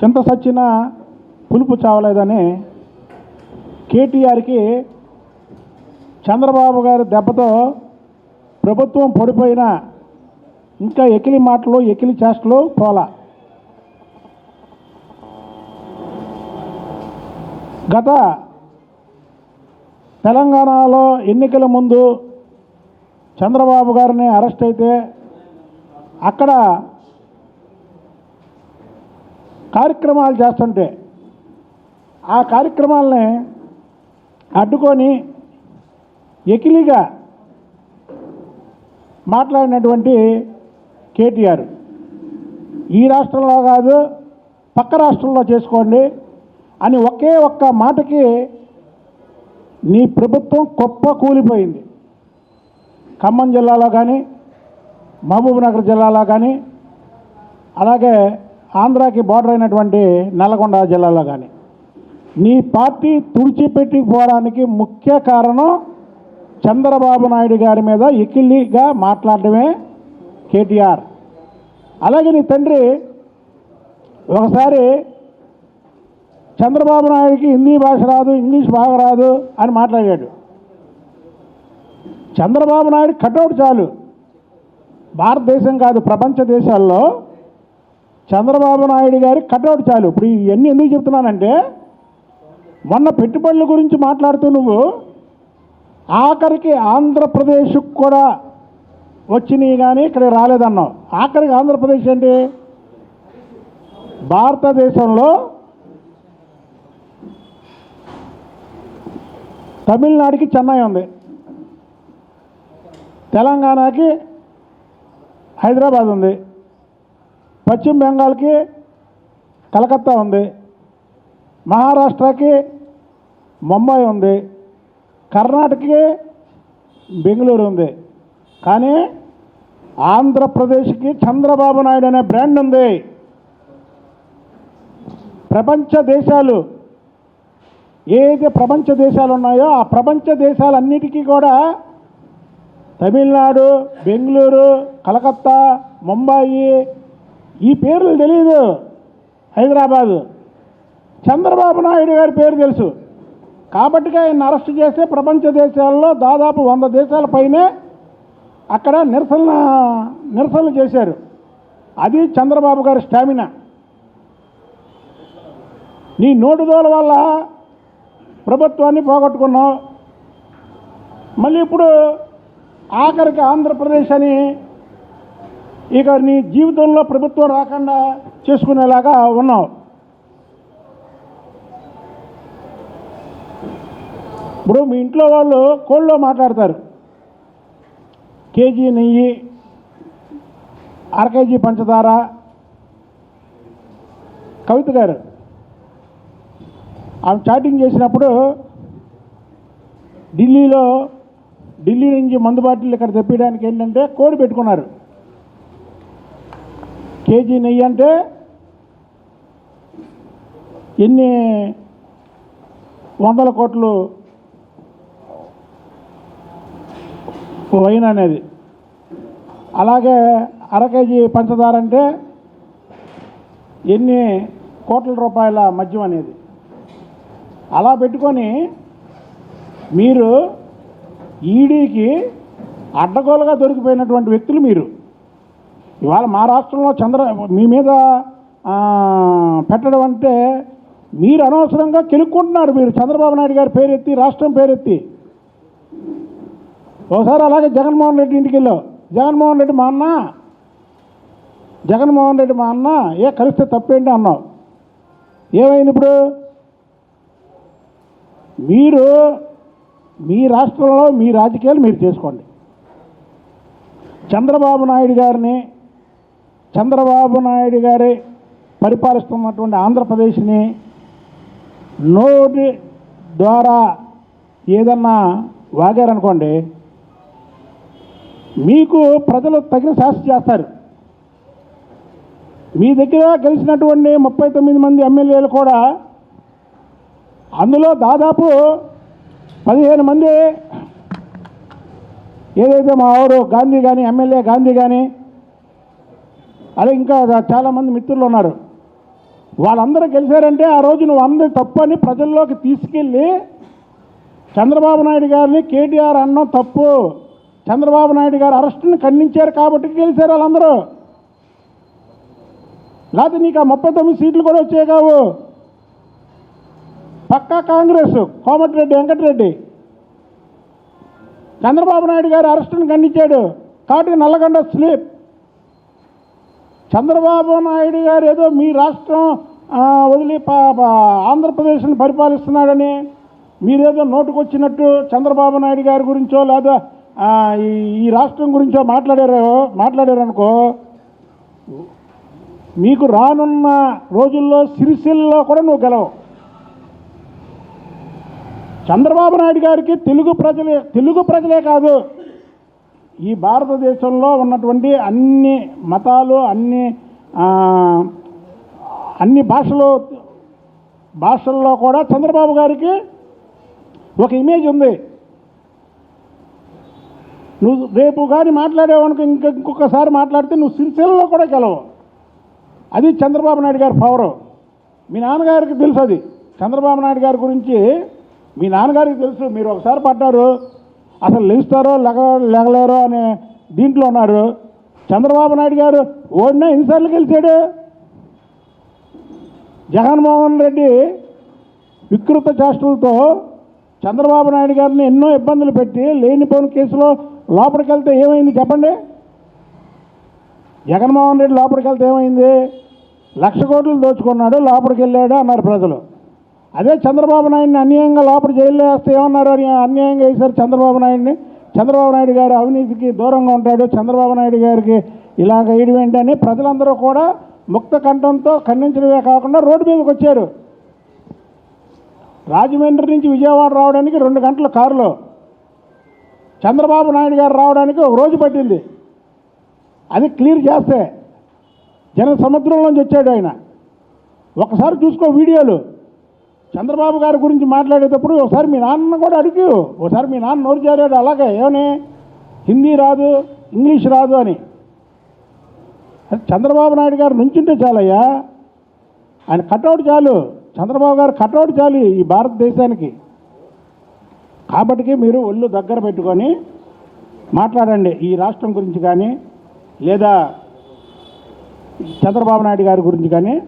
చింత సచ్చిన పులుపు చావలేదని కేటీఆర్కి చంద్రబాబు గారి దెబ్బతో ప్రభుత్వం పడిపోయిన ఇంకా ఎకిలి మాటలు ఎకిలి చేష్టలు పోలా. గత తెలంగాణలో ఎన్నికల ముందు చంద్రబాబు గారిని అరెస్ట్ అయితే అక్కడ కార్యక్రమాలు చేస్తుంటే ఆ కార్యక్రమాలని అడ్డుకొని ఎకిలిగా మాట్లాడినటువంటి కేటీఆర్. ఈ రాష్ట్రంలో కాదు పక్క రాష్ట్రంలో చేసుకోండి అని ఒకే ఒక్క మాటకి నీ ప్రభుత్వం గొప్ప కూలిపోయింది. ఖమ్మం జిల్లాలో కానీ మహబూబ్నగర్ జిల్లాలో కానీ అలాగే ఆంధ్రాకి బార్డర్ అయినటువంటి నల్గొండ జిల్లాలో కానీ నీ పార్టీ తుడిచిపెట్టిపోవడానికి ముఖ్య కారణం చంద్రబాబు నాయుడు గారి మీద ఎకిలిగా మాట్లాడటమే కేటీఆర్. అలాగే నీ తండ్రి ఒకసారి చంద్రబాబు నాయుడికి హిందీ భాష రాదు ఇంగ్లీష్ బాగా రాదు అని మాట్లాడాడు. చంద్రబాబు నాయుడు కటౌట్ చాలు. భారతదేశం కాదు ప్రపంచ దేశాల్లో చంద్రబాబు నాయుడు గారి కట్అవుట్ చాలు. ఇప్పుడు ఇవన్నీ ఎందుకు చెప్తున్నానంటే మొన్న పెట్టుబడుల గురించి మాట్లాడుతూ నువ్వు ఆఖరికి ఆంధ్రప్రదేశ్కు కూడా వచ్చినాయి కానీ ఇక్కడ రాలేదన్నావు. ఆఖరికి ఆంధ్రప్రదేశ్ ఏంటి? భారతదేశంలో తమిళనాడుకి చెన్నై ఉంది. తెలంగాణకి హైదరాబాద్ ఉంది. పశ్చిమ బెంగాల్కి కలకత్తా ఉంది మహారాష్ట్రకి ముంబై ఉంది కర్ణాటకకి బెంగళూరు ఉంది. కానీ ఆంధ్రప్రదేశ్కి చంద్రబాబు నాయుడు అనే బ్రాండ్ ఉంది. ప్రపంచ దేశాలు ఏదైతే ప్రపంచ దేశాలు ఉన్నాయో ఆ ప్రపంచ దేశాలన్నిటికీ కూడా తమిళనాడు బెంగళూరు కలకత్తా ముంబాయి ఈ పేర్లు తెలియదు హైదరాబాదు. చంద్రబాబు నాయుడు గారి పేరు తెలుసు. కాబట్టి ఆయన అరెస్ట్ చేస్తే ప్రపంచ దేశాల్లో దాదాపు వంద దేశాల పైనే అక్కడ నిరసన నిరసనలు చేశారు. అది చంద్రబాబు గారి స్టామినా. నీ నోటుదోల వల్ల ప్రభుత్వాన్ని పోగొట్టుకున్నావు. మళ్ళీ ఇప్పుడు ఆఖరికి ఆంధ్రప్రదేశ్ అని ఇక నీ జీవితంలో ప్రభుత్వం రాకుండా చేసుకునేలాగా ఉన్నావు ఇప్పుడు మీ ఇంట్లో వాళ్ళు కోళ్ళలో మాట్లాడతారు. కేజీ నెయ్యి అర కేజీ పంచదార కవిత గారు. ఆమె చాటింగ్ చేసినప్పుడు ఢిల్లీలో ఢిల్లీ నుంచి మందు బాటిల్ ఇక్కడ తెప్పించడానికి ఏంటంటే కోడి పెట్టుకున్నారు. కేజీ నెయ్యి అంటే ఎన్ని వందల కోట్లు వైన్ అనేది. అలాగే అర కేజీ పంచదార అంటే ఎన్ని కోట్ల రూపాయల మద్యం అనేది. అలా పెట్టుకొని మీరు ఈడీకి అడ్డగోలుగా దొరికిపోయినటువంటి వ్యక్తులు మీరు. ఇవాళ మా రాష్ట్రంలో చంద్ర మీ మీద పెట్టడం అంటే మీరు అనవసరంగా కెలుక్కుంటున్నారు. మీరు చంద్రబాబు నాయుడు గారి పేరెత్తి రాష్ట్రం పేరెత్తి. ఒకసారి అలాగే జగన్మోహన్ రెడ్డి ఇంటికి వెళ్ళావు జగన్మోహన్ రెడ్డి మా అన్న. జగన్మోహన్ రెడ్డి మా అన్న. ఏ కలిస్తే తప్పేంటి అన్నావు? ఏమైంది ఇప్పుడు? మీరు మీ రాష్ట్రంలో మీ రాజకీయాలు మీరు చేసుకోండి. చంద్రబాబు నాయుడు గారిని చంద్రబాబు నాయుడు గారి పరిపాలిస్తున్నటువంటి ఆంధ్రప్రదేశ్ని నోటి ద్వారా ఏదన్నా వాగారనుకోండి మీకు ప్రజలు తగిన శాస్తి చేస్తారు. మీ దగ్గర గెలిచినటువంటి ముప్పై తొమ్మిది మంది ఎమ్మెల్యేలు కూడా అందులో దాదాపు పదిహేను మంది ఏదైతే మా ఆవిడ గాంధీ కానీ ఎమ్మెల్యే గాంధీ కానీ అలా ఇంకా చాలామంది మిత్రులు ఉన్నారు. వాళ్ళందరూ గెలిచారంటే ఆ రోజు నువ్వు అందరి తప్పు అని ప్రజల్లోకి తీసుకెళ్ళి చంద్రబాబు నాయుడు గారిని కేటీఆర్ అన్నం తప్పు. చంద్రబాబు నాయుడు గారు అరెస్టుని ఖండించారు కాబట్టి గెలిచారు వాళ్ళందరూ. లేకపోతే నీకు ఆ ముప్పై తొమ్మిది సీట్లు కూడా వచ్చాయి కావు. పక్కా కాంగ్రెస్ కోమటిరెడ్డి వెంకటరెడ్డి. చంద్రబాబు నాయుడు గారు అరెస్టును ఖండించాడు. కాబట్టి నల్లగొండ స్లీప్. చంద్రబాబు నాయుడు గారు ఏదో మీ రాష్ట్రం వదిలి ఆంధ్రప్రదేశ్ని పరిపాలిస్తున్నాడని మీరేదో నోటుకొచ్చినట్టు చంద్రబాబు నాయుడు గారి గురించో లేదా ఈ రాష్ట్రం గురించో మాట్లాడారు మాట్లాడారనుకో మీకు రానున్న రోజుల్లో సిరిసిల్లో కూడా నువ్వు గెలవు. చంద్రబాబు నాయుడు గారికి తెలుగు ప్రజలే తెలుగు ప్రజలే కాదు. ఈ భారతదేశంలో ఉన్నటువంటి అన్ని మతాలు అన్ని అన్ని భాషలు భాషల్లో కూడా చంద్రబాబు గారికి ఒక ఇమేజ్ ఉంది. నువ్వు రేపు కానీ మాట్లాడేవానికి ఇంక ఇంకొకసారి మాట్లాడితే నువ్వు సిరిసిల్లలో కూడా గెలవు. అది చంద్రబాబు నాయుడు గారి పవరు. మీ నాన్నగారికి తెలుసు అది. చంద్రబాబు నాయుడు గారి గురించి మీ నాన్నగారికి తెలుసు. మీరు ఒకసారి పడ్డారు. అసలు లెగుస్తారో లెగ లెగలేరో అనే దీంట్లో ఉన్నారు. చంద్రబాబు నాయుడు గారు ఓడినా ఎన్నిసార్లు గెలిచాడు? జగన్మోహన్ రెడ్డి వికృత చేష్టలతో చంద్రబాబు నాయుడు గారిని ఎన్నో ఇబ్బందులు పెట్టి లేనిపోని కేసులో లోపలికి వెళ్తే ఏమైంది చెప్పండి? జగన్మోహన్ రెడ్డి లోపలికి వెళ్తే ఏమైంది? లక్ష కోట్లు దోచుకున్నాడు లోపలికి వెళ్ళాడు అన్నారు ప్రజలు. అదే చంద్రబాబు నాయుడిని అన్యాయంగా లోపల జైల్లో వేస్తే ఏమన్నారు అని అన్యాయంగా వేశారు చంద్రబాబు నాయుడిని. చంద్రబాబు నాయుడు గారు అవినీతికి దూరంగా ఉంటాడు. చంద్రబాబు నాయుడు గారికి ఇలాగ వేయడం ఏంటని ప్రజలందరూ కూడా ముక్త కంఠంతో ఖండించడమే కాకుండా రోడ్డు మీదకి వచ్చారు. రాజమండ్రి నుంచి విజయవాడ రావడానికి రెండు గంటల కారులో. చంద్రబాబు నాయుడు గారు రావడానికి ఒక రోజు పట్టింది. అది క్లియర్ చేస్తే జన సముద్రంలోంచి వచ్చాడు ఆయన. ఒకసారి చూసుకో వీడియోలు. చంద్రబాబు గారి గురించి మాట్లాడేటప్పుడు ఒకసారి మీ నాన్న కూడా అడిగి. ఒకసారి మీ నాన్న నోరు చేరాడు అలాగే ఏమని? హిందీ రాదు ఇంగ్లీష్ రాదు అని. చంద్రబాబు నాయుడు గారు నుంచుంటే చాలయ్యా. ఆయన కటౌట్ చాలు. చంద్రబాబు గారు కటౌట్ చాలు ఈ భారతదేశానికి. కాబట్టికి మీరు ఒళ్ళు దగ్గర పెట్టుకొని మాట్లాడండి ఈ రాష్ట్రం గురించి కానీ లేదా చంద్రబాబు నాయుడు గారి గురించి కానీ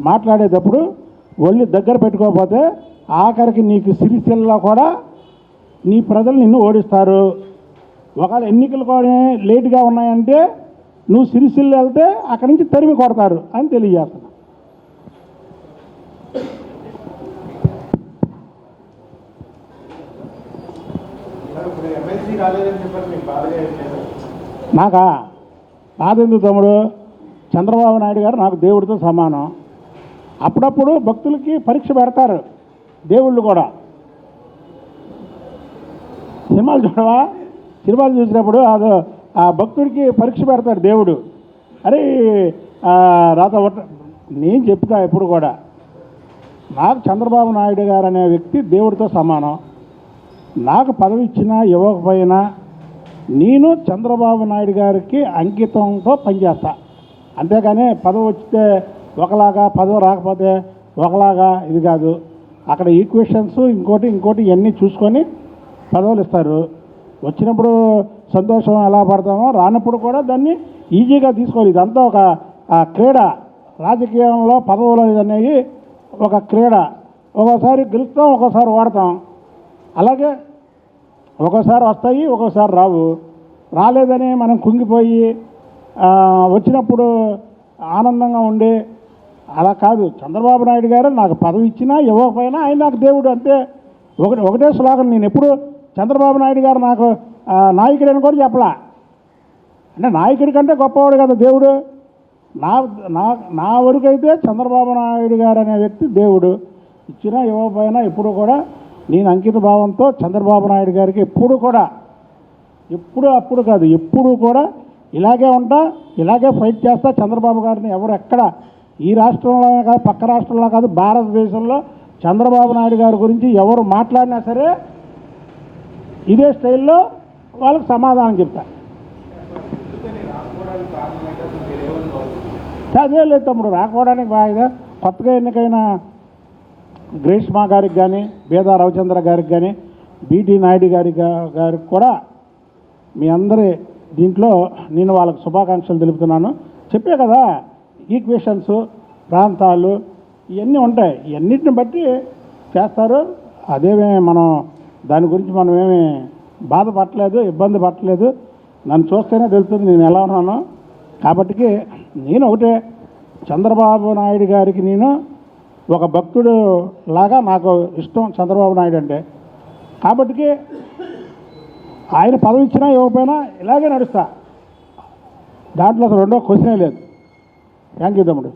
మాట్లాడేటప్పుడు ఒళ్ళు దగ్గర పెట్టుకోకపోతే ఆఖరికి నీకు సిరిసిల్ల కూడా నీ ప్రజలు నిన్ను ఓడిస్తారు. ఒకవేళ ఎన్నికలు కూడా లేటుగా ఉన్నాయంటే నువ్వు సిరిసిల్ల వెళ్తే అక్కడి నుంచి తరిమి కొడతారు అని తెలియజేస్తున్నా. నాకా? నాదెందుకు తమ్ముడు? చంద్రబాబు నాయుడు గారు నాకు దేవుడితో సమానం. అప్పుడప్పుడు భక్తులకి పరీక్ష పెడతారు దేవుళ్ళు కూడా. సినిమాలు చూడవా? సినిమాలు చూసినప్పుడు అది ఆ భక్తుడికి పరీక్ష పెడతాడు దేవుడు. అరే రాత ఒట్ట నేను చెప్తా ఎప్పుడు కూడా. నాకు చంద్రబాబు నాయుడు గారు అనే వ్యక్తి దేవుడితో సమానం. నాకు పదవి ఇచ్చినా ఇవ్వకపోయినా నేను చంద్రబాబు నాయుడు గారికి అంకితంతో పనిచేస్తా. అంతేగాని పదవి వచ్చితే ఒకలాగా పదవి రాకపోతే ఒకలాగా ఇది కాదు. అక్కడ ఈక్వేషన్స్ ఇంకోటి ఇంకోటి ఇవన్నీ చూసుకొని పదవులు ఇస్తారు. వచ్చినప్పుడు సంతోషం ఎలా పడతామో రానప్పుడు కూడా దాన్ని ఈజీగా తీసుకోవాలి. ఇదంతా ఒక క్రీడ. రాజకీయంలో పదవులు అనేది ఒక క్రీడ. ఒక్కోసారి గెలుస్తాం ఒక్కోసారి ఓడతాం. అలాగే ఒక్కోసారి వస్తాయి ఒక్కోసారి రావు. రాలేదని మనం కుంగిపోయి వచ్చినప్పుడు ఆనందంగా ఉండి అలా కాదు. చంద్రబాబు నాయుడు గారు నాకు పదవి ఇచ్చినా ఇవ్వకపోయినా ఆయన నాకు దేవుడు అంతే. ఒకటి ఒకటే శ్లోకం. నేను ఎప్పుడు చంద్రబాబు నాయుడు గారు నాకు నాయకుడు అని కూడా చెప్పలా. అంటే నాయకుడి కంటే గొప్పవాడు కదా దేవుడు. నా నా నా వరకైతే చంద్రబాబు నాయుడు గారు అనే వ్యక్తి దేవుడు. ఇచ్చినా ఇవ్వకపోయినా ఎప్పుడు కూడా నేను అంకిత భావంతో చంద్రబాబు నాయుడు గారికి ఎప్పుడు కూడా ఎప్పుడు అప్పుడు కాదు ఎప్పుడు కూడా ఇలాగే ఉంటా ఇలాగే ఫైట్ చేస్తా చంద్రబాబు గారిని ఎవరు ఎక్కడ ఈ రాష్ట్రంలోనే కాదు పక్క రాష్ట్రంలో కాదు భారతదేశంలో చంద్రబాబు నాయుడు గారి గురించి ఎవరు మాట్లాడినా సరే ఇదే స్టైల్లో వాళ్ళకి సమాధానం చెప్తా. అదే లేదు తమ్ముడు రాకపోవడానికి బాగా కొత్తగా ఎన్నికైన గ్రీష్మా గారికి కానీ బేదా రవిచంద్ర గారికి కానీ బీటీ నాయుడు గారి గారికి కూడా మీ అందరి దీంట్లో నేను వాళ్ళకి శుభాకాంక్షలు తెలుపుతున్నాను. చెప్పే కదా ఈక్వేషన్స్ ప్రాంతాలు ఇవన్నీ ఉంటాయి. ఇవన్నిటిని బట్టి చేస్తారు. అదేమే మనం దాని గురించి మనం ఏమి బాధపడలేదు ఇబ్బంది పడలేదు నన్ను చూస్తేనే తెలుస్తుంది నేను ఎలా ఉన్నాను. కాబట్టికి నేను ఒకటే చంద్రబాబు నాయుడు గారికి నేను ఒక భక్తుడు లాగా నాకు ఇష్టం చంద్రబాబు నాయుడు అంటే. కాబట్టికి ఆయన పదవి ఇచ్చినా ఇవ్వకపోయినా ఇలాగే నడుస్తా. దాంట్లో అసలు రెండో క్వశ్చనే లేదు. தேங்க்யூ தம்பி